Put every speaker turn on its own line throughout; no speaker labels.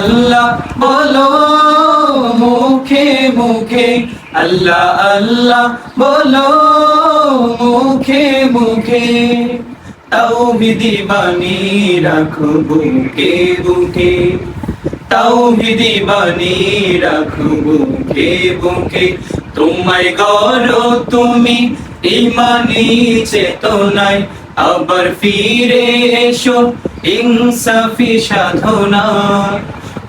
আল্লাহ বলো, মুখে মুখে, আল্লাহ আল্লাহ বলো, মুখে মুখে তাও বিধি বানি রাখো বুকে বুকে তাও বিধি বানি রাখো বুকে বুকে, তোমায় গড় তুমি ইমানি চেতনায়, আবার ফিরে এসো ইনসাফি সাধনা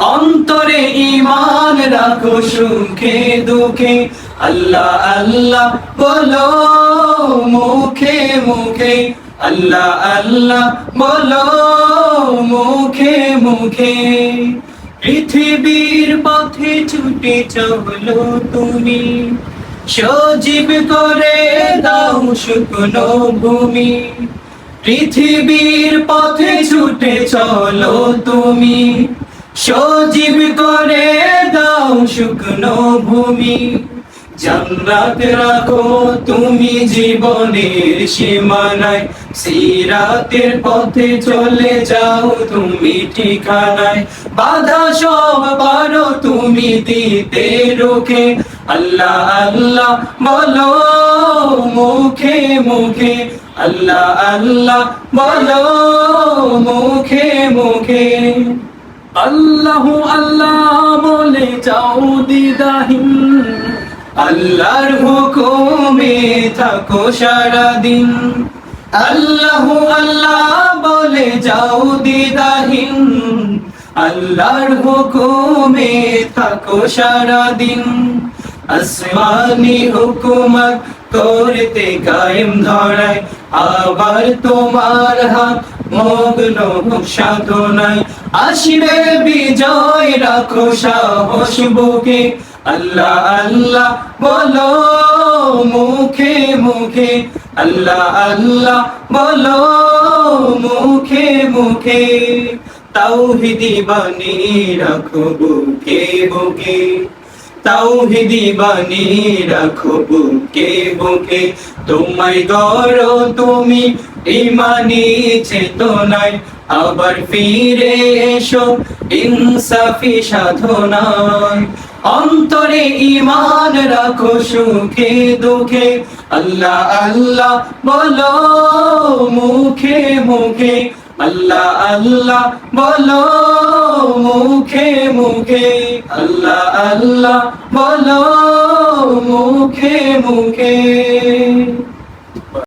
অন্তরে ইমান রাখো, সুখে, দুঃখে। আল্লাহ আল্লাহ, বলো মুখে মুখে। আল্লাহ আল্লাহ, বলো মুখে মুখে। পৃথিবীর পথে ছুটে চলো তুমি। সজীব করে দাও শুকনো ভূমি। পৃথিবীর পথে ছুটে চলো তুমি। সজীব করে দাও শুকনো ভূমি জান্নাত রাখো তুমি জীবনের সীমানায়। সিরাতের পথে চলে যাও তুমি ঠিকানায়। বাধা সব পারো তুমি দিতে রোখে। আল্লাহ আল্লাহ বলো মুখে মুখে। আল্লাহ আল্লাহ বলো মুখে মুখে। আল্লাহ আল্লাহ বলে যাও দিদাহীন। আল্লাহর হুকুমে থাকো সারাদিন। আল্লাহ আল্লাহ বলে যাও দিদাহীন। আল্লাহর হুকুমে থাকো সারাদিন। আসমানি হুকুমত করতে কায়েম ধরায়, আবার তোমার হাত মগ্ন সাধনায় আসবে বিজয়, রাখো সাহস বুকে। আল্লাহ আল্লাহ, বলো মুখে মুখে। আল্লাহ আল্লাহ, বলো মুখে মুখে। তাওহিদি বানি রাখো বুকে বুকে। তাওহিদি বানি রাখো বুকে বুকে। তোমায় গড় তুমি ইমানি চেতনায় আবার ফিরে এসো, ইনসাফি সাধনায়। অন্তরে ইমান রাখো সুখে দুঃখে। আল্লাহ আল্লাহ বলো মুখে মুখে। আল্লাহ আল্লাহ বলো মুখে মুখে। আল্লাহ আল্লাহ বলো মুখে মুখে।